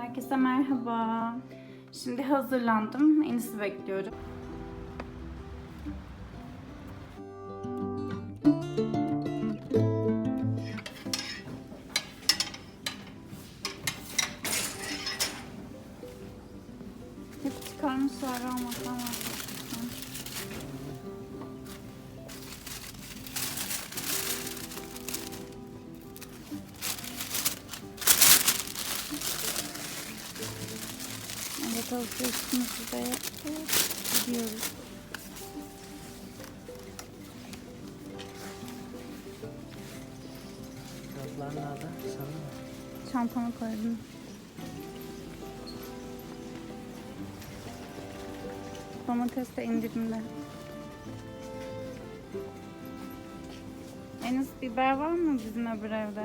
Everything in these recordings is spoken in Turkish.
Herkese merhaba. Şimdi hazırlandım. Enis'i bekliyorum. De yaptık. Gidiyoruz. Fiyatlar nerede? Sana mı? Çantama koydum. Domates de indirimde. Enes biber var mı bizim öbür evde?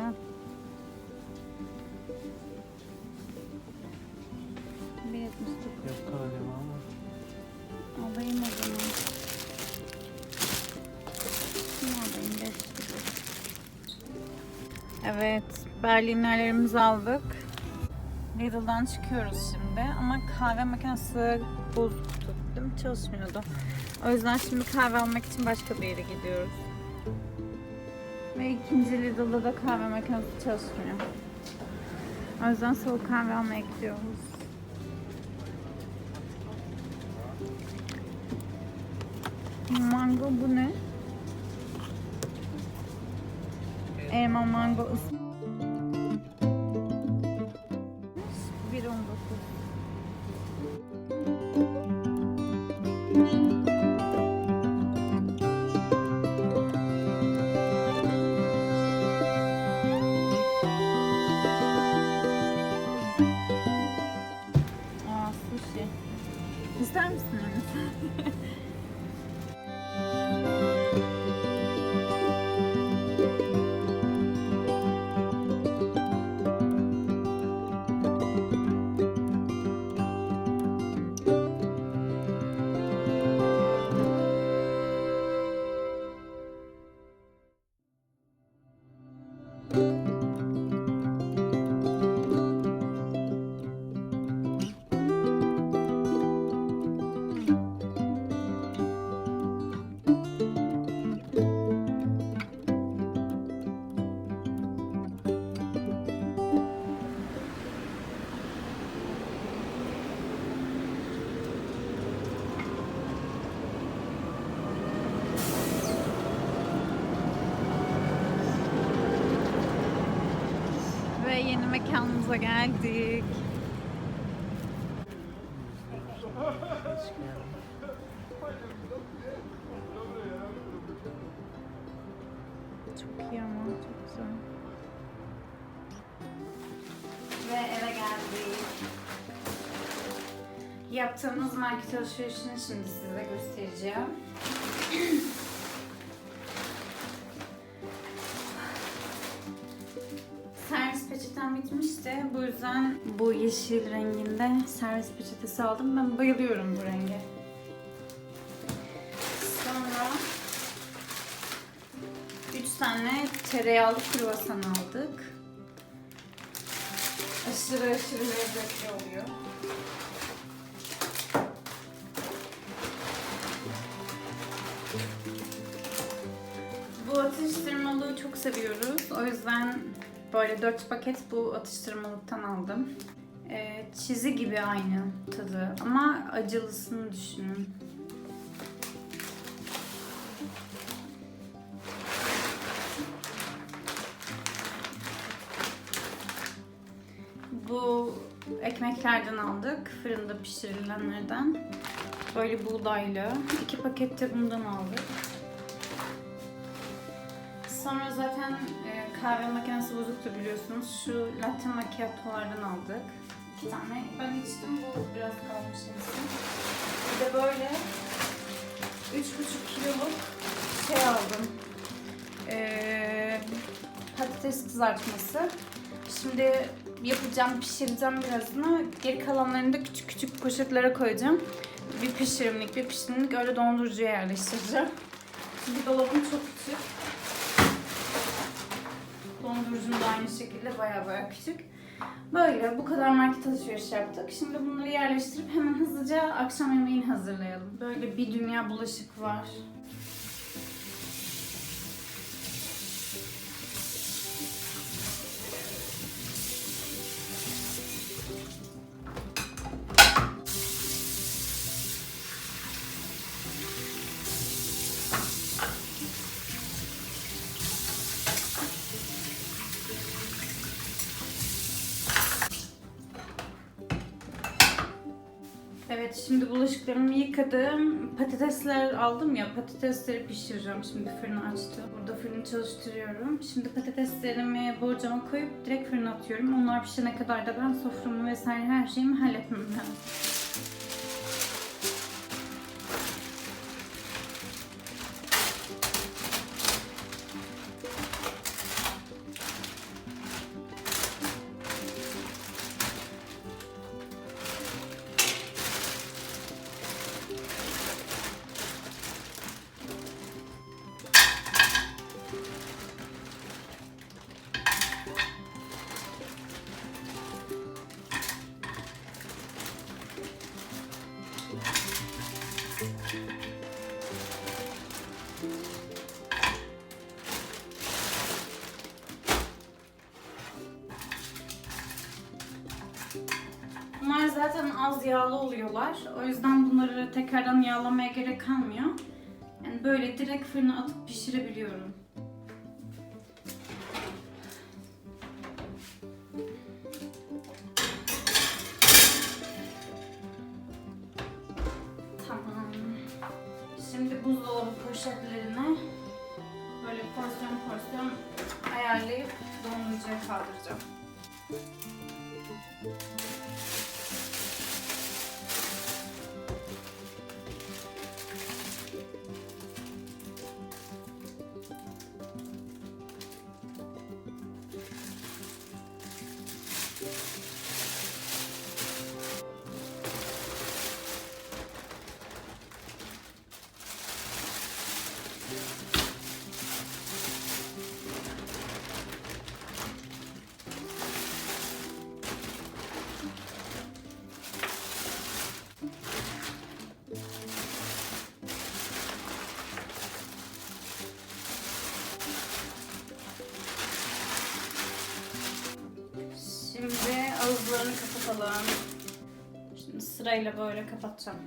Evet, Berlinerlerimizi aldık. Lidl'dan çıkıyoruz şimdi ama kahve makinesi bozuktu. Değil mi? Çalışmıyordu. O yüzden şimdi kahve almak için başka bir yere gidiyoruz. Ve ikinci Lidl'da da kahve makinesi çalışmıyor. O yüzden soğuk kahve almaya gidiyoruz. Mango bu ne? Elma mango ıs. Ve mekanımıza geldik. Çok iyi ama çok güzel. Ve eve geldik. Yaptığımız market alışverişini şimdi size göstereceğim. bitmişti. Bu yüzden bu yeşil renginde servis peçetesi aldım. Ben bayılıyorum bu renge. Sonra 3 tane tereyağlı kruvasan aldık. Aşırı aşırı lezzetli oluyor. Bu atıştırmalığı çok seviyoruz. O yüzden böyle 4 paket bu atıştırmalıktan aldım. Ee, çizi gibi aynı tadı ama acılısını düşünün. Bu ekmeklerden aldık. Fırında pişirilenlerden. Böyle buğdaylı. İki paket de bundan aldık. Sonra zaten e, kahve makinesi bozuktu biliyorsunuz. Şu latte macchiato'lardan aldık. İki tane. Ben içtim bu biraz kalmış neyse. Bir de böyle 3,5 kiloluk şey aldım. E, patates kızartması. Şimdi yapacağım, pişireceğim birazını. Geri kalanlarını da küçük küçük poşetlere koyacağım. Bir pişirimlik, bir pişirimlik öyle dondurucuya yerleştireceğim. Çünkü dolabım çok küçük. Dondurucum da aynı şekilde baya baya küçük. Böyle bu kadar market alışveriş yaptık. Şimdi bunları yerleştirip hemen hızlıca akşam yemeğini hazırlayalım. Böyle bir dünya bulaşık var. Şimdi bulaşıklarımı yıkadım. Patatesler aldım ya patatesleri pişireceğim. Şimdi fırını açtım. Burada fırını çalıştırıyorum. Şimdi patateslerimi borcama koyup direkt fırına atıyorum. Onlar pişene kadar da ben soframı vesaire her şeyimi halletmem lazım. Zaten az yağlı oluyorlar. O yüzden bunları tekrardan yağlamaya gerek kalmıyor. Yani böyle direkt fırına atıp pişirebiliyorum. Tamam. Şimdi buzdolabı poşetlerine böyle porsiyon porsiyon ayarlayıp dondurucuya kaldıracağım. Kapatalım. Şimdi sırayla böyle kapatacağım.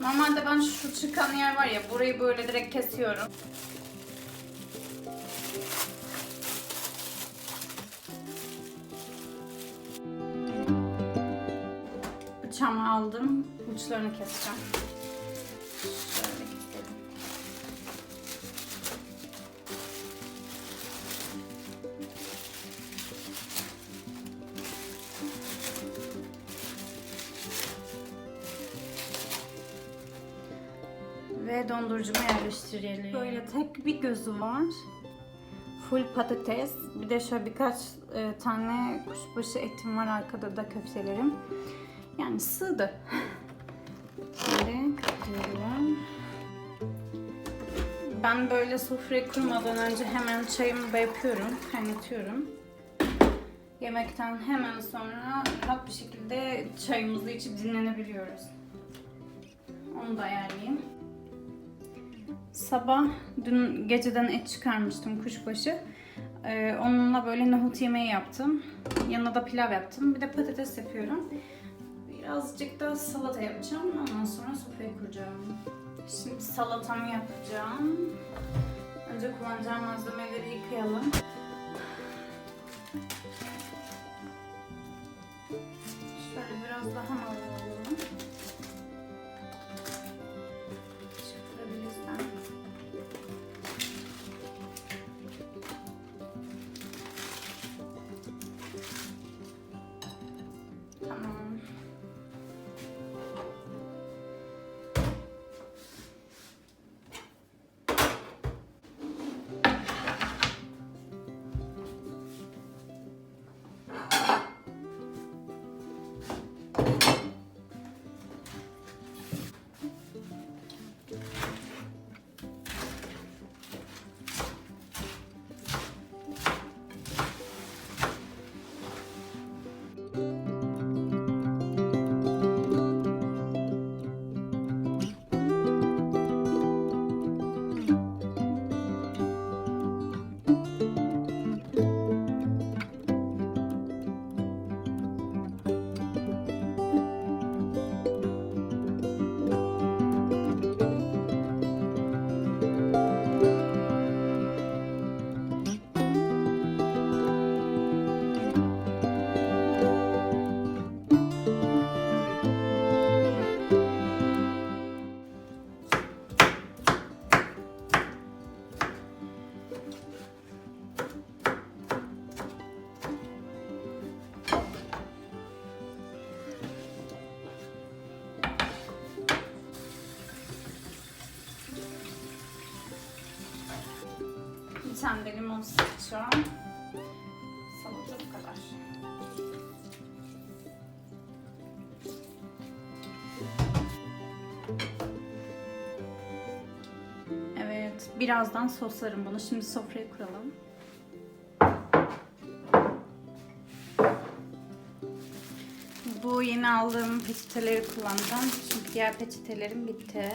Normalde ben şu çıkan yer var ya burayı böyle direkt kesiyorum. Bıçağımı aldım. Uçlarını keseceğim. Ve dondurucuma yerleştirelim. Böyle tek bir gözü var. Full patates. Bir de şöyle birkaç e, tane kuşbaşı etim var arkada da köftelerim. Yani sığdı. Şimdi kapatıyorum. Ben böyle sofrayı kurmadan önce hemen çayımı da yapıyorum, kaynatıyorum. Yemekten hemen sonra rahat bir şekilde çayımızı içip dinlenebiliyoruz. Onu da ayarlayayım. Sabah dün geceden et çıkarmıştım kuşbaşı. Ee, onunla böyle nohut yemeği yaptım. Yanına da pilav yaptım. Bir de patates yapıyorum. Birazcık da salata yapacağım. Ondan sonra sofrayı kuracağım. Şimdi salatamı yapacağım. Önce kullanacağım malzemeleri yıkayalım. Şöyle biraz daha hamur Bir tane de limon sıkacağım. Salata bu kadar. Evet, birazdan soslarım bunu. Şimdi sofrayı kuralım. Bu yeni aldığım peçeteleri kullanacağım. Çünkü diğer peçetelerim bitti.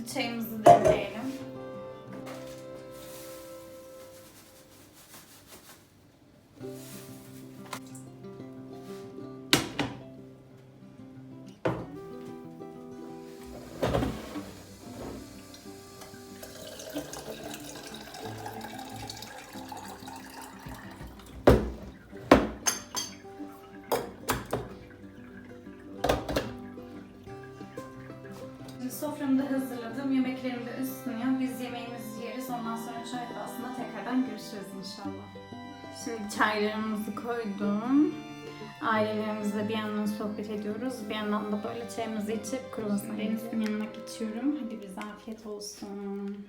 Şimdi çayımızı demleyelim. Şimdi soframı hazırladım. Yemeklerim de ısınıyor. Biz yemeğimizi yeriz. Ondan sonra çay faslında tekrardan görüşürüz inşallah. Şimdi çaylarımızı koydum. Ailelerimizle bir yandan sohbet ediyoruz. Bir yandan da böyle çayımızı içip kruvasan Deniz'in yanına geçiyorum. Hadi bize afiyet olsun.